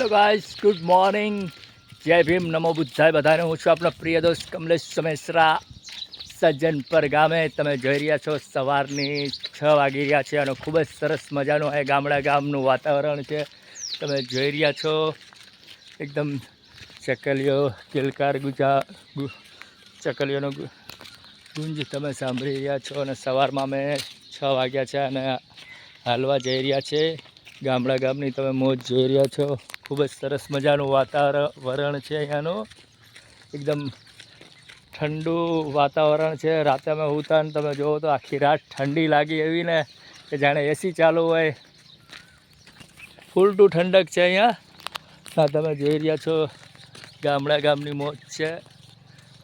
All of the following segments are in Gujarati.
હેલો ગાઈસ ગુડ મોર્નિંગ જય ભીમ નમો બુદ્ધાય બધાને હું છું આપણો પ્રિય દોસ્ત કમલેશ સમેસરા સજ્જનપર ગામે તમે જોઈ રહ્યા છો, સવારની છ વાગી રહ્યા છે અને ખૂબ જ સરસ મજાનું એ ગામડા ગામનું વાતાવરણ છે. તમે જોઈ રહ્યા છો, એકદમ ચકલીઓ, કિલકાર ગુજા ચકલીઓનો ગુંજ તમે સાંભળી રહ્યા છો અને સવારમાં અમે છ વાગ્યા છે અને હાલવા જઈ રહ્યા છે. ગામડા ગામની તમે મોજ જોઈ રહ્યા છો. ખૂબ જ સરસ મજાનું વાતાવરણ છે અહીંયાનું. એકદમ ઠંડુ વાતાવરણ છે. રાતે અમે ઉતા તમે જુઓ તો આખી રાત ઠંડી લાગી એવી ને કે જાણે એસી ચાલુ હોય. ફૂલ ટુ ઠંડક છે અહીંયા. તમે જોઈ રહ્યા છો ગામડા ગામની મોજ છે.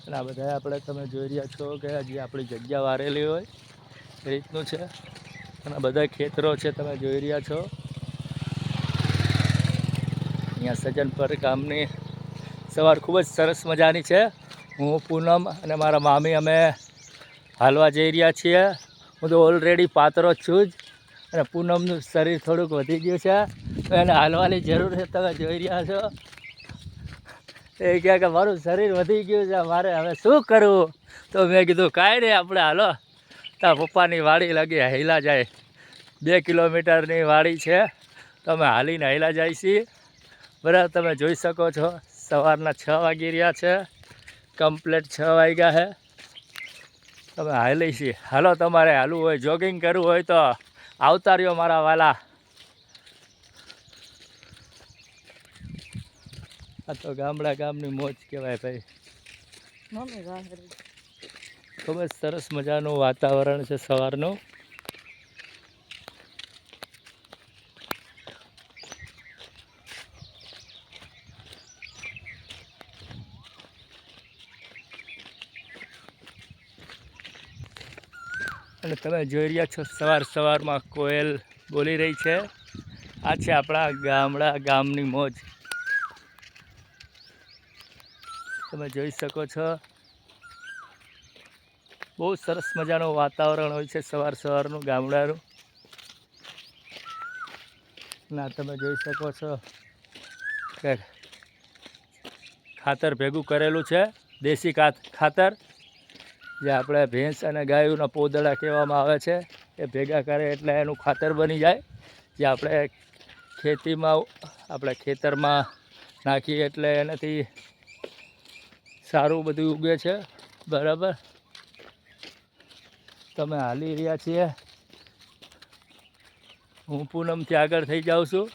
અને આ બધા આપણે તમે જોઈ રહ્યા છો કે હજી આપણી જગ્યા વારેલી હોય. એ રીતનું છે. અને બધા ખેતરો છે, તમે જોઈ રહ્યા છો. અહીંયા સજ્જનપર ગામની સવાર ખૂબ જ સરસ મજાની છે. હું પૂનમ અને મારા મામી અમે હાલવા જઈ રહ્યા છીએ. હું તો ઓલરેડી પાતળો જ છું જ અને પૂનમનું શરીર થોડુંક વધી ગયું છે. એને હાલવાની જરૂર છે, તમે જોઈ રહ્યા છો. એ કહે કે મારું શરીર વધી ગયું છે, મારે હવે શું કરવું? તો મેં કીધું, કાંઈ નહીં, આપણે હાલો. તારા પપ્પાની વાડી લાગી હેલા જાય. બે કિલોમીટરની વાડી છે. તો અમે હાલીને હેલા જાય છીએ. બરાબર તમે જોઈ શકો છો સવારના છ વાગી રહ્યા છે. કમ્પ્લેટ છ વાગ્યા છે તમે હાલી છીએ હાલો તમારે હાલવું હોય જોગિંગ કરવું હોય તો આવતા રહ્યો મારા વાલા. આ તો ગામડા ગામની મોજ કહેવાય ભાઈ. ખૂબ જ સરસ મજાનું વાતાવરણ છે સવારનું. તમે જોઈ રહ્યા છો, સવાર સવારમાં કોયલ બોલી રહી છે. આ છે આપણા ગામડા, ગામની મોજ. તમે જોઈ શકો છો. બહુ સરસ મજાનું વાતાવરણ હોય છે સવાર સવારનું ગામડાનું. ના, તમે જોઈ શકો છો. કે ખાતર ભેગું કરેલું છે, દેશી ખાત ખાતર. જે આપણે ભેંસ અને ગાયોના પોદળા કહેવામાં આવે છે, એ ભેગા કરે એટલે એનું ખાતર બની જાય. જે આપણે ખેતીમાં, આપણે ખેતરમાં નાખીએ એટલે એનાથી સારું બધું ઉગે છે. બરાબર? તમે હાલી રહ્યા છીએ. હું પૂનમથી આગળ થઈ જાઉં છું.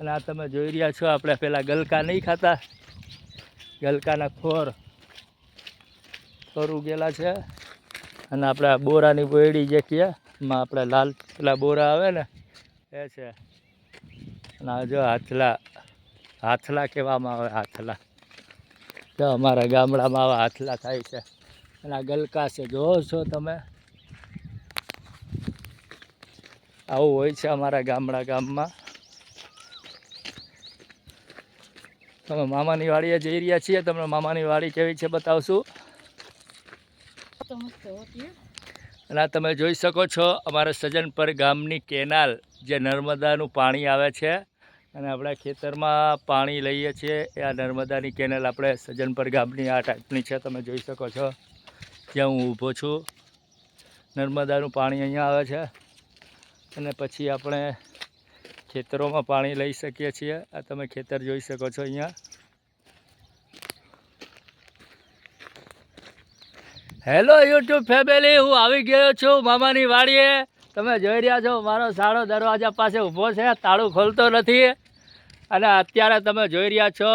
અને આ તમે જોઈ રહ્યા છો, આપણે પહેલાં ગલકા નહીં ખાતા. ગલકાના ખોર ખોર ઉગેલા છે. અને આપણે બોરાની બોયડી જે કહીએ એમાં આપણે લાલ પેલા બોરા આવે ને, એ છે. અને જો હાથલા હાથલા કહેવામાં આવે, હાથલા. જો અમારા ગામડામાં આવા હાથલા થાય છે. અને આ ગલકા છે જોવો છો તમે. આવું હોય છે અમારા ગામડા ગામમાં. તમે મામાની વાડીએ જઈ રહ્યા છીએ, તમને મામાની વાડી કેવી છે બતાવશું. અને આ તમે જોઈ શકો છો, અમારા સજનપર ગામની કેનાલ જે નર્મદાનું પાણી આવે છે. અને આપણા ખેતરમાં પાણી લઈએ છીએ. એ આ નર્મદાની કેનાલ આપણે સજનપર ગામની આ ટાઈપની છે, તમે જોઈ શકો છો. જ્યાં હું ઊભો છું. નર્મદાનું પાણી અહીંયા આવે છે. અને પછી આપણે ખેતરોમાં પાણી લઈ શકીએ છીએ. આ તમે ખેતર જોઈ શકો છો અહીંયા. હેલો યુટ્યુબ ફેમિલી હું આવી ગયો છું મામાની વાડીએ. તમે જોઈ રહ્યા છો મારો સાડો દરવાજા પાસે ઊભો છે. તાળું ખોલતો નથી. અને અત્યારે તમે જોઈ રહ્યા છો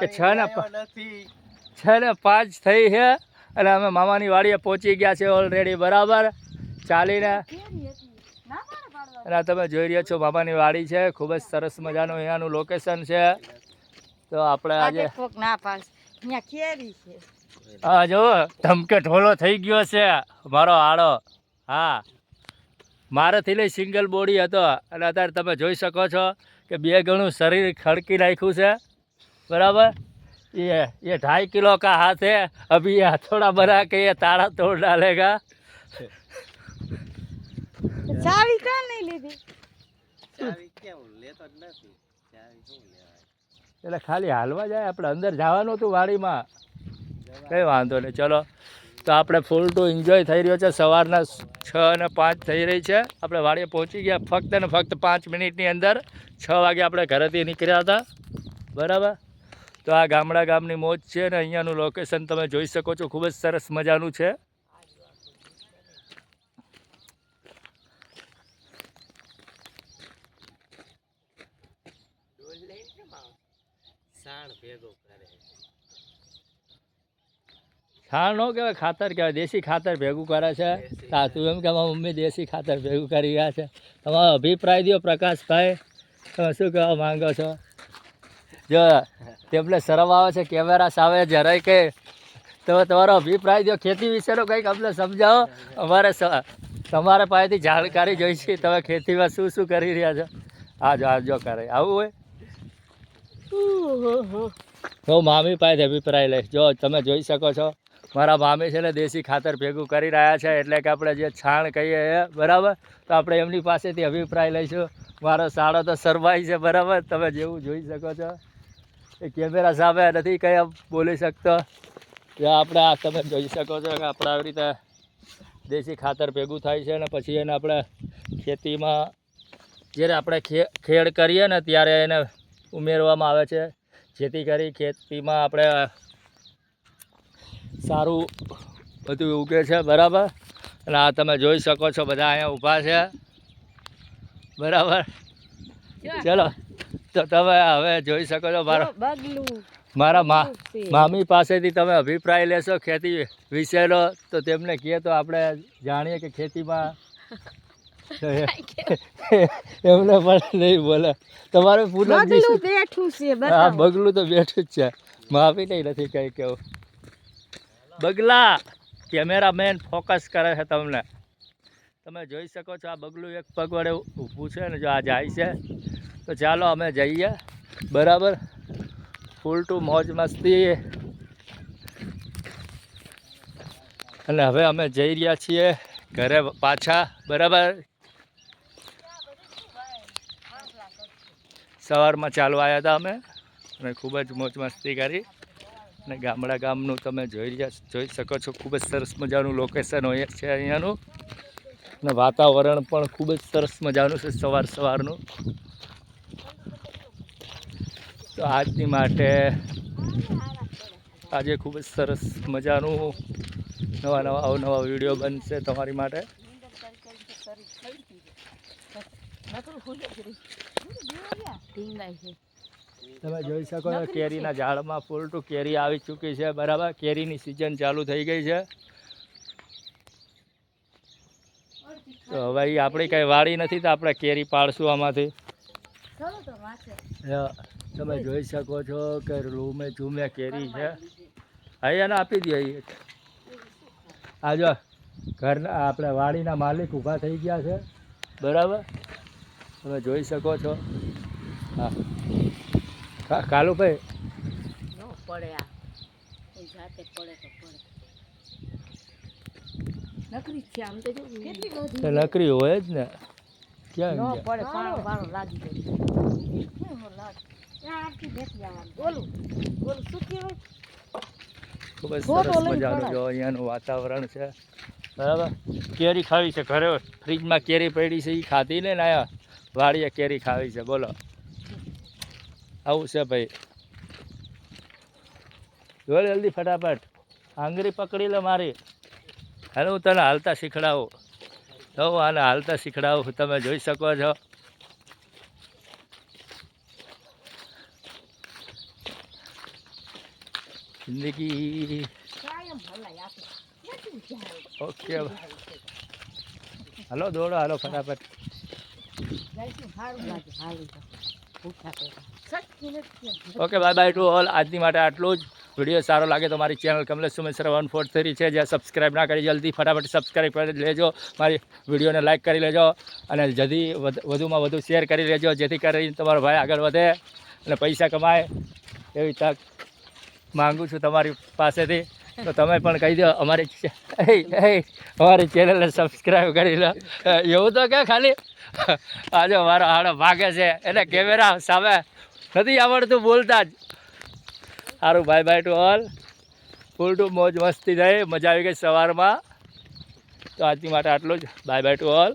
કે છ ને છ ને પાંચ થઈ છે. અને અમે મામાની વાડીએ પહોંચી ગયા છે ઓલરેડી બરાબર? ચાલીને. અને તમે જોઈ રહ્યા છો મામાની વાડી છે. ખૂબ જ સરસ મજાનું અહીંયાનું લોકેશન છે. તો આપણે આજે ના પાડે. અહીંયા કેરી છે. હા જો ધમકે ઢોલો થઈ ગયો છે મારો આડો. હા. મારાથી લઈ સિંગલ બોડી હતો અને અત્યારે તમે જોઈ શકો છો કે બે ગણું શરીર ખડકી નાખ્યું છે. બરાબર? એ એ ઢાઈ કિલો કા હાથે અભી એ હથોડા બના કે એ તાળા તોડ ડાલેગા. ચાવી કા નહીં લીધી? એટલે ખાલી હાલવા જાય આપણે અંદર જવાનું હતું વાડીમાં. કંઈ વાંધો નહીં. ચલો, તો આપણે ફૂલ ટુ એન્જોય થઈ રહ્યો છે. સવારના છ અને પાંચ થઈ રહી છે. આપણે વાડીએ પહોંચી ગયા ફક્ત ને ફક્ત પાંચ મિનિટની અંદર. છ વાગે આપણે ઘરેથી નીકળ્યા હતા. બરાબર? તો આ ગામડા ગામની મોજ છે ને અહીંયાનું લોકેશન તમે જોઈ શકો છો. ખૂબ જ સરસ મજાનું છે. ભેગો કરે. છાણ નો કહેવાય ખાતર કહેવાય. દેશી ખાતર ભેગું કરે છે. સાચું એમ કે મમ્મી દેશી ખાતર ભેગું કરી રહ્યા છે. તમારો અભિપ્રાય દો પ્રકાશભાઈ. તમે શું કહેવા માંગો છો? જો તેમને શરમ આવે છે કેમેરા સામે જરાય કે. તમે તમારો અભિપ્રાય દો ખેતી વિશેનો કંઈક અમને સમજાવો. અમારે તમારા પાસેથી જાણકારી જોઈ છે તમે ખેતીમાં શું શું કરી રહ્યા છો. આ જો આ જો કરે. આવું હોય? હું. મામી પાસે અભિપ્રાય લઈશ જો તમે જોઈ શકો છો. મારા મામી છે ને દેશી ખાતર ભેગું કરી રહ્યા છે, એટલે કે આપણે જે છાણ કહીએ એ, બરાબર? તો આપણે એમની પાસેથી અભિપ્રાય લઈશું. મારો સાડો તો સરવાઈ છે, બરાબર? તમે જેવું જોઈ શકો છો. એ કેમેરા સામે નથી કંઈ બોલી શકતો. કે આપણે આ તમે જોઈ શકો છો કે આપણે આવી રીતે દેશી ખાતર ભેગું થાય છે અને પછી એને આપણે ખેતીમાં જ્યારે આપણે ખેડ કરીએ ને ત્યારે એને ઉમેરવામાં આવે છે. જેથી કરી ખેતીમાં આપણે સારું બધું ઉગે છે બરાબર? અને આ તમે જોઈ શકો છો બધા અહીંયા ઊભા છે. બરાબર? ચલો. તો તમે હવે જોઈ શકો છો મારા મારા મા મામી પાસેથી તમે અભિપ્રાય લેશો ખેતી વિશેનો તો તેમને કહે તો આપણે જાણીએ કે ખેતીમાં એમને પણ નહીં બોલે. તમારે હા બગલું તો બેઠું જ છે. માફી નહીં નથી કંઈ કેવું બગલા. કેમેરામેન ફોકસ કરે છે તમને. તમે જોઈ શકો છો આ બગલું એક પગ વડે ઊભું છે ને જો આ જાય છે. તો ચાલો અમે જઈએ. બરાબર? ફૂલ ટુ મોજ મસ્તી. અને હવે અમે જઈ રહ્યા છીએ ઘરે પાછા. બરાબર? સવારમાં ચાલવા આવ્યા હતા અમે. અને ખૂબ જ મોજ મસ્તી કરી. અને ગામડા ગામનું તમે જોઈ રહ્યા જોઈ શકો છો, ખૂબ જ સરસ મજાનું લોકેશન હોય છે અહીંયાનું. અને વાતાવરણ પણ ખૂબ જ સરસ મજાનું છે સવાર સવારનું. તો આજની માટે આજે ખૂબ જ સરસ મજાનું નવા નવા અવનવા વીડિયો બનશે તમારી માટે. ઢીંગાય છે તમે જોઈ શકો છો કેરીના ઝાડમાં ફૂલ ટુ કેરી આવી ચૂકી છે બરાબર? કેરીની સિઝન ચાલુ થઈ ગઈ છે. તો હવે આપણી કાંઈ વાડી નથી તો આપણે કેરી પાડશું આમાંથી. તમે જોઈ શકો છો કે રૂમે ઝૂમે કેરી છે. હા એને આપી ઈ. આ જો ઘરના આપણે વાડીના માલિક ઊભા થઈ ગયા છે. બરાબર? તમે જોઈ શકો છો. હા. કા- કાલુભાઈ ન પડે આ. જાતે પડે તો પડે. નકરી છે આમ તો કેટલી બધી નકરી હોય જ ને. ન ક્યાં ગયા? પડે પાણો પાણો લાગી જાય લાગે? આ આખી બેઠી આવવાનું બોલું બોલું શું કહેવાય ખૂબ જ સરસ લઈને મજાનું જો અહીંયાનું વાતાવરણ છે. બરાબર? કેરી ખાવી છે ઘરે ફ્રીજમાં કેરી પડી છે એ ખાધી ને આયા. વાડીએ કેરી ખાવી છે બોલો. આવું છે ભાઈ. જો જલ્દી ફટાફટ. આંગળી પકડી લે મારી. અને હું તને હાલતા શીખડાવું. તો હું આને હાલતા શીખડાવું. તમે જોઈ શકો છો. જિંદગી. ઓકે હાલો, દોડો, હાલો, ફટાફટ. Okay bye bye to all આજની માટે આટલું જ. વીડિયો સારો લાગે તો મારી channel Kamlesh Sumeshwar one four three છે. જે સબસ્ક્રાઈબ ના કરી, જલ્દી ફટાફટ સબસ્ક્રાઈબ કરી લેજો. મારી વિડીયોને લાઇક કરી લેજો અને જલ્દી વધુમાં વધુ શેર કરી લેજો, જેથી કરીને તમારો ભાઈ આગળ વધે અને પૈસા કમાય એવી તક માગું છું તમારી પાસેથી. તો તમે પણ કહી દો, અમારી અમારી ચેનલને સબસ્ક્રાઈબ કરી લો. એવું તો કે ખાલી? આજે મારો હાડો ભાગે છે. એને કેમેરા સામે નથી આવડતું બોલતા જ. સારું bye bye to all full to મોજ મસ્તી થઈ, મજા આવી ગઈ સવારમાં. તો આજની માટે આટલું જ. By bye to all